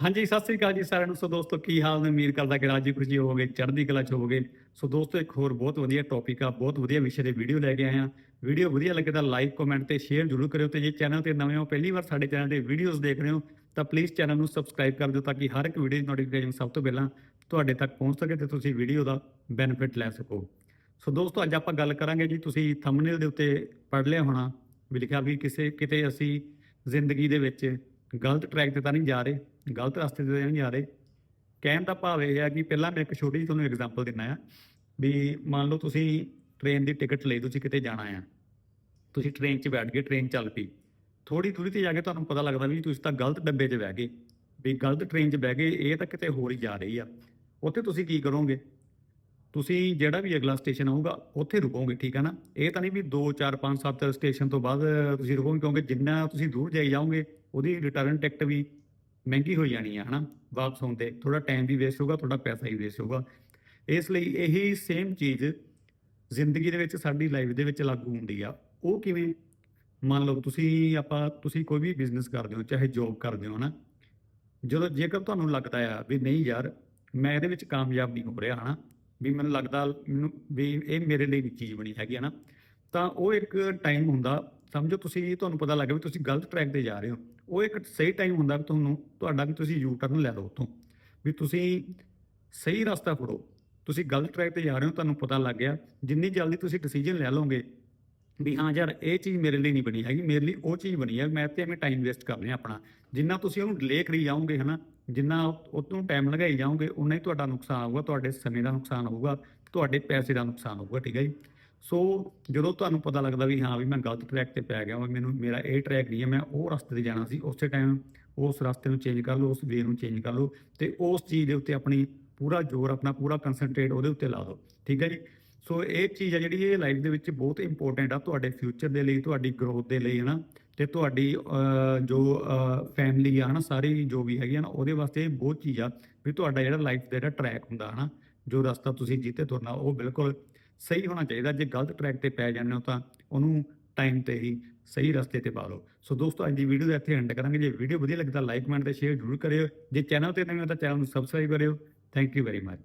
ਹਾਂਜੀ, ਸਤਿ ਸ੍ਰੀ ਅਕਾਲ ਜੀ ਸਾਰਿਆਂ ਨੂੰ। ਸੋ ਦੋਸਤੋ, ਕੀ ਹਾਲ ਨੇ? ਉਮੀਦ ਕਰਦਾ ਕਿ ਰਾਜੀ ਖੁਸ਼ੀ ਹੋਵੋਗੇ, ਚੜ੍ਹਦੀ ਕਲਾ ਚ ਹੋਵੋਗੇ। ਸੋ ਦੋਸਤੋ, ਇੱਕ ਹੋਰ ਬਹੁਤ ਵਧੀਆ ਟੌਪਿਕ ਆ, ਬਹੁਤ ਵਧੀਆ ਵਿਸ਼ੇ ਦੇ ਵੀਡੀਓ ਲੈ ਕੇ ਆਏ ਆ ਵੀਡੀਓ ਵਧੀਆ ਲੱਗੇ ਤਾਂ ਲਾਈਕ ਕਮੈਂਟ ਤੇ ਸ਼ੇਅਰ ਜ਼ਰੂਰ ਕਰਿਓ ਤੇ ਜੇ ਚੈਨਲ ਤੇ ਨਵੇਂ ਹੋ, ਪਹਿਲੀ ਵਾਰ ਸਾਡੇ ਚੈਨਲ ਤੇ ਵੀਡੀਓਜ਼ ਦੇਖ ਰਹੇ ਹੋ, ਤਾਂ ਪਲੀਜ਼ ਚੈਨਲ ਨੂੰ ਸਬਸਕ੍ਰਾਈਬ ਕਰ ਦਿਓ ਤਾਂ ਕਿ ਹਰ ਇੱਕ ਵੀਡੀਓ ਦੀ ਨੋਟੀਫਿਕੇਸ਼ਨ ਸਭ ਤੋਂ ਪਹਿਲਾਂ ਤੁਹਾਡੇ ਤੱਕ ਪਹੁੰਚ ਸਕੇ ਤੇ ਤੁਸੀਂ ਵੀਡੀਓ ਦਾ ਬੈਨੀਫਿਟ ਲੈ ਸਕੋ। ਸੋ ਦੋਸਤੋ, ਅੱਜ ਆਪਾਂ ਗੱਲ ਕਰਾਂਗੇ ਜੀ, ਤੁਸੀਂ ਥੰਬਨੇਲ ਦੇ ਉੱਤੇ ਪੜ੍ਹ ਲਿਆ ਹੋਣਾ, ਵੀ ਲਿਖਿਆ ਵੀ ਕਿਸੇ, ਕਿਤੇ ਅਸੀਂ ਜ਼ਿੰਦਗੀ ਦੇ ਵਿੱਚ ਗਲਤ ਟਰੈਕ ਤੇ ਤਾਂ ਨਹੀਂ ਜਾ ਰਹੇ, ਗਲਤ ਰਸਤੇ ਤੇ ਤਾਂ ਨਹੀਂ ਜਾ ਰਹੇ। ਕਹਿਣ ਦਾ ਭਾਵ ਇਹ ਹੈ ਕਿ ਪਹਿਲਾਂ ਮੈਂ ਇੱਕ ਛੋਟੀ ਜਿਹੀ ਤੁਹਾਨੂੰ ਐਗਜ਼ਾਮਪਲ ਦਿੰਦਾ ਆ ਵੀ ਮੰਨ ਲਓ ਤੁਸੀਂ ਟ੍ਰੇਨ ਦੀ ਟਿਕਟ ਲਈ ਤੁਸੀਂ ਕਿਤੇ ਜਾਣਾ ਆ। ਤੁਸੀਂ ਟ੍ਰੇਨ 'ਚ ਬੈਠ ਗਏ ਟ੍ਰੇਨ ਚੱਲ ਪਈ। ਥੋੜੀ ਦੂਰੀ ਤੇ ਜਾ ਕੇ ਤੁਹਾਨੂੰ ਪਤਾ ਲੱਗਦਾ ਵੀ ਤੁਸੀਂ ਤਾਂ ਗਲਤ ਡੱਬੇ 'ਚ ਬਹਿ ਗਏ। ਵੀ ਗਲਤ ਟ੍ਰੇਨ 'ਚ ਬਹਿ ਗਏ, ਇਹ ਤਾਂ ਕਿਤੇ ਹੋਰ ਹੀ ਜਾ ਰਹੀ ਆ। ਉੱਥੇ ਤੁਸੀਂ ਕੀ ਕਰੋਗੇ? ਤੁਸੀਂ ਜਿਹੜਾ ਵੀ ਅਗਲਾ ਸਟੇਸ਼ਨ ਆਊਗਾ, ਉੱਥੇ ਰੁਕੋਗੇ, ਠੀਕ ਹੈ ਨਾ? ਇਹ ਤਾਂ ਨਹੀਂ ਵੀ 2 4 5 7 ਸਟੇਸ਼ਨ ਤੋਂ ਬਾਅਦ ਤੁਸੀਂ ਰੁਕੋਗੇ, ਕਿਉਂਕਿ ਜਿੰਨਾ ਤੁਸੀਂ ਦੂਰ ਜਾਈ ਜਾਓਗੇ ਉਹਦੀ ਰਿਟਰਨ ਟਿਕਟ ਵੀ ਮਹਿੰਗੀ ਹੋ ਜਾਣੀ ਆ, ਹਨਾ? ਵਾਪਸ ਹੋਣ ਤੇ ਥੋੜਾ ਟਾਈਮ ਵੀ ਵੇਸਟ ਹੋਊਗਾ ਤੁਹਾਡਾ ਪੈਸਾ ਵੀ ਵੇਸਟ ਹੋਊਗਾ। ਇਸ ਲਈ ਇਹੀ ਸੇਮ ਚੀਜ਼ ਜ਼ਿੰਦਗੀ ਦੇ ਵਿੱਚ ਸਾਡੀ ਲਾਈਫ ਦੇ ਵਿੱਚ ਲਾਗੂ ਹੁੰਦੀ ਆ। ਉਹ ਕਿਵੇਂ? ਮੰਨ ਲਓ ਤੁਸੀਂ ਆਪਾਂ, ਤੁਸੀਂ ਕੋਈ ਵੀ ਬਿਜ਼ਨਸ ਕਰਦੇ ਹੋ, ਚਾਹੇ ਜੌਬ ਕਰਦੇ ਹੋ, ਹਨਾ? ਜਦੋਂ ਜੇਕਰ ਤੁਹਾਨੂੰ ਲੱਗਦਾ ਆ ਵੀ ਨਹੀਂ ਯਾਰ, ਮੈਂ ਇਹਦੇ ਵਿੱਚ ਕਾਮਯਾਬ ਨਹੀਂ ਹੋ ਰਿਹਾ, ਹਨਾ? ਵੀ ਮੈਨੂੰ ਲੱਗਦਾ ਮੈਨੂੰ ਵੀ ਇਹ ਮੇਰੇ ਲਈ ਨਹੀਂ ਚੀਜ਼ ਬਣੀ ਹੈਗੀ ਹਨਾ? ਤਾਂ ਉਹ ਇੱਕ ਟਾਈਮ ਹੁੰਦਾ, ਸਮਝੋ ਤੁਸੀਂ, ਤੁਹਾਨੂੰ ਪਤਾ ਲੱਗ ਗਿਆ ਵੀ ਤੁਸੀਂ ਗਲਤ ਟਰੈਕ ਤੇ ਜਾ ਰਹੇ ਹੋ। ਉਹ ਇੱਕ ਸਹੀ ਟਾਈਮ ਹੁੰਦਾ ਵੀ ਤੁਹਾਨੂੰ, ਤੁਹਾਡਾ ਵੀ ਤੁਸੀਂ ਯੂ ਟਰਨ ਲੈ ਲਓ ਉੱਥੋਂ। ਵੀ ਤੁਸੀਂ ਸਹੀ ਰਸਤਾ ਫੜੋ। ਤੁਸੀਂ ਗਲਤ ਟਰੈਕ ਤੇ ਜਾ ਰਹੇ ਹੋ, ਤੁਹਾਨੂੰ ਪਤਾ ਲੱਗ ਗਿਆ। ਜਿੰਨੀ ਜਲਦੀ ਤੁਸੀਂ ਡਿਸੀਜਨ ਲੈ ਲਓਗੇ, ਵੀ ਹਾਂ ਯਾਰ, ਇਹ ਚੀਜ਼ ਮੇਰੇ ਲਈ ਨਹੀਂ ਬਣੀ ਹੈਗੀ, ਮੇਰੇ ਲਈ ਉਹ ਚੀਜ਼ ਬਣੀ ਹੈ, ਮੈਂ ਤੇ ਐਵੇਂ ਟਾਈਮ ਵੇਸਟ ਕਰ ਲਿਆ ਆਪਣਾ। ਜਿੰਨਾ ਤੁਸੀਂ ਉਹਨੂੰ ਡਿਲੇ ਕਰੀ ਜਾਓਗੇ, ਹਨਾ, ਜਿੰਨਾ ਉਹਨੂੰ ਟਾਈਮ ਲਗਾਈ ਜਾਓਗੇ, ਉਨਾ ਹੀ ਤੁਹਾਡਾ ਨੁਕਸਾਨ ਹੋਊਗਾ, ਤੁਹਾਡੇ ਸਮੇਂ ਦਾ ਨੁਕਸਾਨ ਹੋਊਗਾ, ਤੁਹਾਡੇ ਪੈਸੇ ਦਾ ਨੁਕਸਾਨ ਹੋਊਗਾ, ਠੀਕ ਹੈ ਜੀ। ਸੋ ਜਦੋਂ ਤੁਹਾਨੂੰ ਪਤਾ ਲੱਗਦਾ ਵੀ ਹਾਂ ਵੀ ਮੈਂ ਗਲਤ ਟਰੈਕ ਤੇ ਪੈ ਗਿਆ ਹਾਂ ਮੈਨੂੰ, ਮੇਰਾ ਇਹ ਟਰੈਕ ਨਹੀਂ ਹੈ, ਮੈਂ ਉਹ ਰਸਤੇ ਤੇ ਜਾਣਾ ਸੀ, ਉਸੇ ਟਾਈਮ ਉਸ ਰਸਤੇ ਨੂੰ ਚੇਂਜ ਕਰ ਲਓ, ਉਸ ਵੇ ਨੂੰ ਚੇਂਜ ਕਰ ਲਓ ਤੇ ਉਸ ਚੀਜ਼ ਦੇ ਉੱਤੇ ਆਪਣੀ ਪੂਰਾ ਜ਼ੋਰ, ਆਪਣਾ ਪੂਰਾ ਕਨਸੈਂਟਰੇਟ ਉਹਦੇ ਉੱਤੇ ਲਾ ਦਿਓ, ਠੀਕ ਹੈ ਜੀ? ਸੋ ਇਹ ਚੀਜ਼ ਆ ਜਿਹੜੀ ਇਹ ਲਾਈਫ ਦੇ ਵਿੱਚ ਬਹੁਤ ਇੰਪੋਰਟੈਂਟ ਆ ਤੁਹਾਡੇ ਫਿਊਚਰ ਦੇ ਲਈ, ਤੁਹਾਡੀ ਗਰੋਥ ਦੇ ਲਈ, ਹਨਾ? ਤੇ ਤੁਹਾਡੀ ਜੋ ਫੈਮਿਲੀ ਆ, ਹਨਾ, ਸਾਰੀ ਜੋ ਵੀ ਹੈਗੀ ਆ ਨਾ, ਉਹਦੇ ਵਾਸਤੇ ਬਹੁਤ ਚੀਜ਼ ਆ ਵੀ ਤੁਹਾਡਾ ਜਿਹੜਾ ਲਾਈਫ ਦਾ ਜਿਹੜਾ ਟਰੈਕ ਹੁੰਦਾ, ਹਨਾ? ਜੋ ਰਸਤਾ ਤੁਸੀਂ ਜਿੱਤੇ ਤੁਰਨਾ, ਉਹ ਬਿਲਕੁਲ ਸਹੀ ਹੋਣਾ ਚਾਹੀਦਾ, ਜੇ ਗਲਤ ਟਰੈਕ ਤੇ ਪੈ ਜਾਂਦੇ ਹੋ ਤਾਂ ਉਹਨੂੰ ਟਾਈਮ ਤੇ ਹੀ ਸਹੀ ਰਸਤੇ ਤੇ ਪਾ ਲਓ। ਸੋ ਦੋਸਤੋ, ਅੱਜ ਦੀ ਵੀਡੀਓ ਦਾ ਇੱਥੇ ਐਂਡ ਕਰਾਂਗੇ। ਜੇ ਵੀਡੀਓ ਵਧੀਆ ਲੱਗਦਾ ਲਾਈਕ ਕਮੈਂਟ ਤੇ ਸ਼ੇਅਰ ਜ਼ਰੂਰ ਕਰਿਓ। ਜੇ ਚੈਨਲ ਤੇ ਨਵੇਂ ਹੋ ਤਾਂ ਚੈਨਲ ਨੂੰ ਸਬਸਕ੍ਰਾਈਬ ਕਰਿਓ। Thank you very much